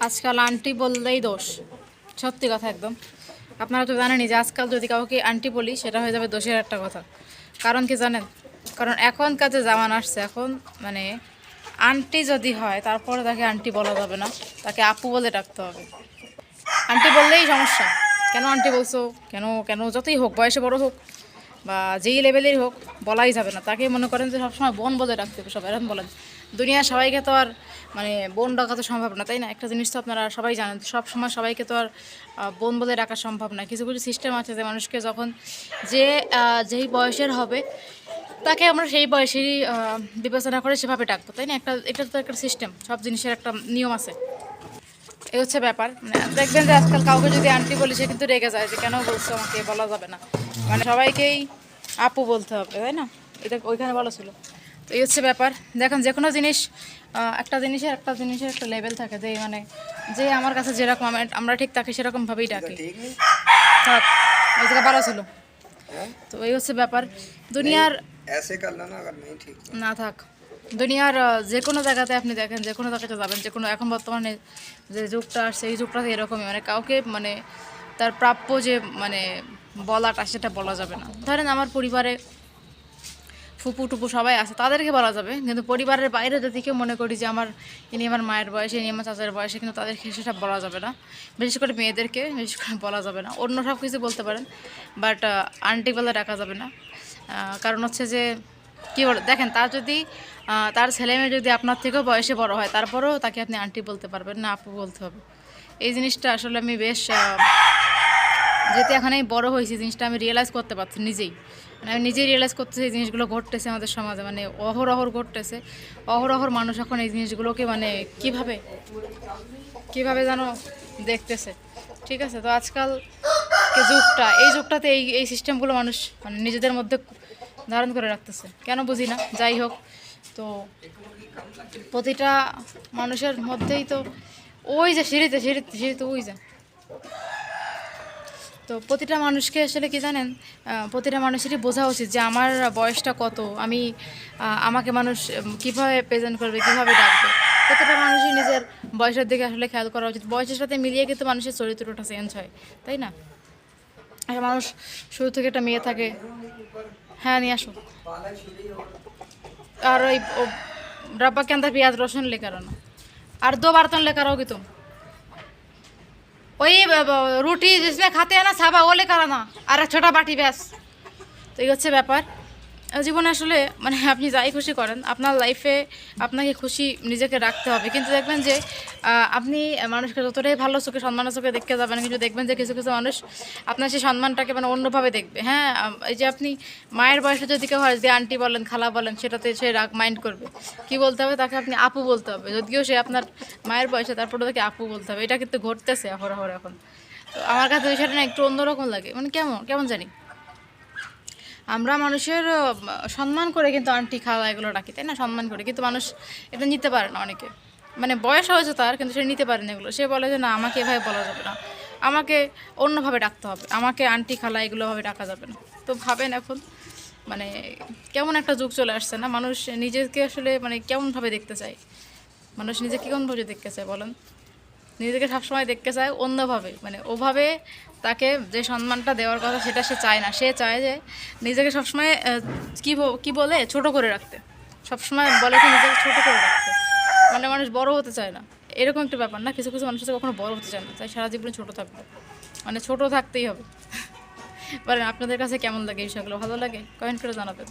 আজকাল আন্টি বললেই দোষ। সত্যি কথা একদম। আপনারা তো জানেনই যে আজকাল যদি কাউকে আন্টি বলি, সেটা হয়ে যাবে দোষের একটা কথা। কারণ কি জানেন? কারণ এখনকার যে জামান আসছে, এখন মানে আন্টি যদি হয়, তারপরে তাকে আন্টি বলা যাবে না। তাকে আপু বলে ডাকতে হবে। আন্টি বললেই সমস্যা। কেন আন্টি বলছো? কেন কেন? যতই হোক, বয়সে বড় হোক। বা যেই লেভেলের হোক, বলাই যাবে না। তাকে মনে করেন যে সবসময় বোন বলে রাখতে হবে সবাই এরকম বলেন দুনিয়ার সবাইকে তো আর মানে বোন ডাকা তো সম্ভব না, তাই না? একটা জিনিস তো আপনারা সবাই জানেন, সব সময় সবাইকে তো আর বোন বলে ডাকা সম্ভব না। কিছু কিছু সিস্টেম আছে যে মানুষকে যখন যে যেই বয়সের হবে, তাকে আমরা সেই বয়সেরই বিবেচনা করে সেভাবে ডাকবো, তাই না? একটা, এটা তো একটা সিস্টেম সব জিনিসের একটা নিয়ম আছে। এই হচ্ছে ব্যাপার। মানে দেখবেন যে আজকাল কাউকে যদি আন্টি বলি, সে কিন্তু রেগে যায় যে, কেন বলছো আমাকে? বলা যাবে না। মানে সবাইকেই আপু বলতে হবে, তাই না? এটা ওইখানে বলা ছিল। তো এই হচ্ছে ব্যাপার। দেখেন, যে কোনো জিনিস একটা জিনিসের একটা জিনিসের একটা লেভেল থাকে যে মানে যে আমার কাছে যেরকম আমরা ঠিক তাকে সেরকমভাবেই ডাকি। থাক ওই জায়গা ভালো ছিল। তো এই হচ্ছে ব্যাপার। দুনিয়ার এসে করলে না আর নেই ঠিক না থাক দুনিয়ার যে কোনো জায়গাতে আপনি দেখেন যে কোনো জায়গাতে যাবেন যে কোনো এখন বর্তমানে যে যুগটা সেই যুগটাতে এরকমই মানে কাউকে মানে তার প্রাপ্য যে মানে বলাটা সেটা বলা যাবে না ধরেন আমার পরিবারে ফুপু টুপু সবাই আছে তাদেরকে বলা যাবে কিন্তু পরিবারের বাইরে যদি কেউ মনে করি যে আমার ইনি আমার মায়ের বয়সে ইনি আমার চাচার বয়সে কিন্তু তাদেরকে সেটা বলা যাবে না বিশেষ করে মেয়েদেরকে বিশেষ করে বলা যাবে না অন্য সব কিছু বলতে পারেন বাট আন্টি বলে ডাকা যাবে না। কারণ হচ্ছে যে, কী বল, দেখেন, তার যদি তার ছেলে মেয়ে যদি আপনার থেকেও বয়সে বড় হয়, তারপরেও তাকে আপনি আন্টি বলতে পারবেন, না আপু বলতে হবে। এই জিনিসটা আসলে আমি বেশ যেহেতু এখন আমি বড় হয়েছি জিনিসটা আমি রিয়েলাইজ করতে পারছি নিজেই। মানে আমি নিজেই রিয়েলাইজ করতেছি এই জিনিসগুলো ঘটতেছে আমাদের সমাজে মানে অহরহর ঘটতেছে। অহরহর মানুষ এখন এই জিনিসগুলোকে মানে কীভাবে কীভাবে যেন দেখতেছে। ঠিক আছে, তো আজকাল যে যুগটা, এই যুগটাতে এই এই সিস্টেমগুলো মানুষ মানে নিজেদের মধ্যে ধারণ করে রাখতেছে। কেন বুঝি না? যাই হোক। তো প্রতিটা মানুষের মধ্যেই তো ওই যে সিঁড়িতে সিঁড়িতে সিঁড়িতে ওই যে। তো প্রতিটা মানুষকে আসলে কি জানেন? প্রতিটা মানুষেরই বোঝা উচিত যে আমার বয়সটা কত, আমি আমাকে মানুষ কীভাবে প্রেজেন্ট করবে, কীভাবে ডাকবে। প্রতিটা মানুষই নিজের বয়সের দিকে আসলে খেয়াল করা উচিত। বয়সের সাথে মিলিয়ে কিন্তু মানুষের চরিত্রটা চেঞ্জ হয়, তাই না? একটা মানুষ শুরু থেকে একটা মেয়ে থাকে হ্যাঁ নিয়ে আসো और वही वो डब्बा के अंदर प्याज रोशन लेकर आना और दो बर्तन लेकर आओगी तुम वही ब- ब- रोटी जिसमें खाते हैं ना साबा वो लेकर आना और एक छोटा बाटी ব্যাস তো এই হচ্ছে ব্যাপার আহ, জীবনে আসলে মানে আপনি যাই খুশি করেন আপনার লাইফে আপনাকে খুশি নিজেকে রাখতে হবে কিন্তু দেখবেন যে আহ, আপনি মানুষকে যতটাই ভালো চোখে, সম্মানের চোখে দেখতে যাবেন, কিন্তু দেখবেন যে কিছু কিছু মানুষ আপনার সেই সম্মানটাকে মানে অন্যভাবে দেখবে। হ্যাঁ এই যে আপনি মায়ের বয়সে যদি কেউ হয়, যে আন্টি বলেন, খালা বলেন, সেটাতে সে রাগ মাইন্ড করবে। কি বলতে হবে? তাকে আপনি আপু বলতে হবে। যদিও সে আপনার মায়ের বয়সে তারপরে তাকে আপু বলতে হবে। এটা কিন্তু ঘটতেছে অহরহ এখন। তো আমার কাছে বিষয়টা না একটু অন্যরকম লাগে। মানে কেমন কেমন জানি? আমরা মানুষের সম্মান করে কিন্তু আন্টি খাওয়া এগুলো ডাকি তাই না? সম্মান করে। কিন্তু মানুষ এটা নিতে পারে না অনেকে। মানে বয়স হয়েছে তার, কিন্তু সে নিতে পারে না এগুলো। সে বলে যে, না, আমাকে এভাবে বলা যাবে না। আমাকে অন্যভাবে ডাকতে হবে। আমাকে আন্টি খালা এগুলোভাবে ডাকা যাবে না। তো ভাবেন এখন মানে কেমন একটা যুগ চলে আসছে না? মানুষ নিজেকে আসলে মানে কেমনভাবে দেখতে চায়? মানুষ নিজেকে কেমনভাবে দেখতে চায় বলেন? নিজেকে সবসময় দেখতে চায় অন্যভাবে। মানে ওভাবে তাকে যে সম্মানটা দেওয়ার কথা, সেটা সে চায় না। সে চায় যে, নিজেকে সবসময় কী ব- বলে? ছোট করে রাখতে। সবসময় বলে যে, নিজেকে ছোট করে রাখতে। মানে মানুষ বড় হতে চায় না। এরকম একটা ব্যাপার না, কিছু কিছু মানুষের কখনো বড় হতে চায় না, তাই সারা জীবনে ছোট থাকবে। মানে ছোট থাকতেই হবে। বলেন আপনাদের কাছে কেমন লাগে এই বিষয়গুলো, ভালো লাগে? কমেন্ট করে জানাবেন।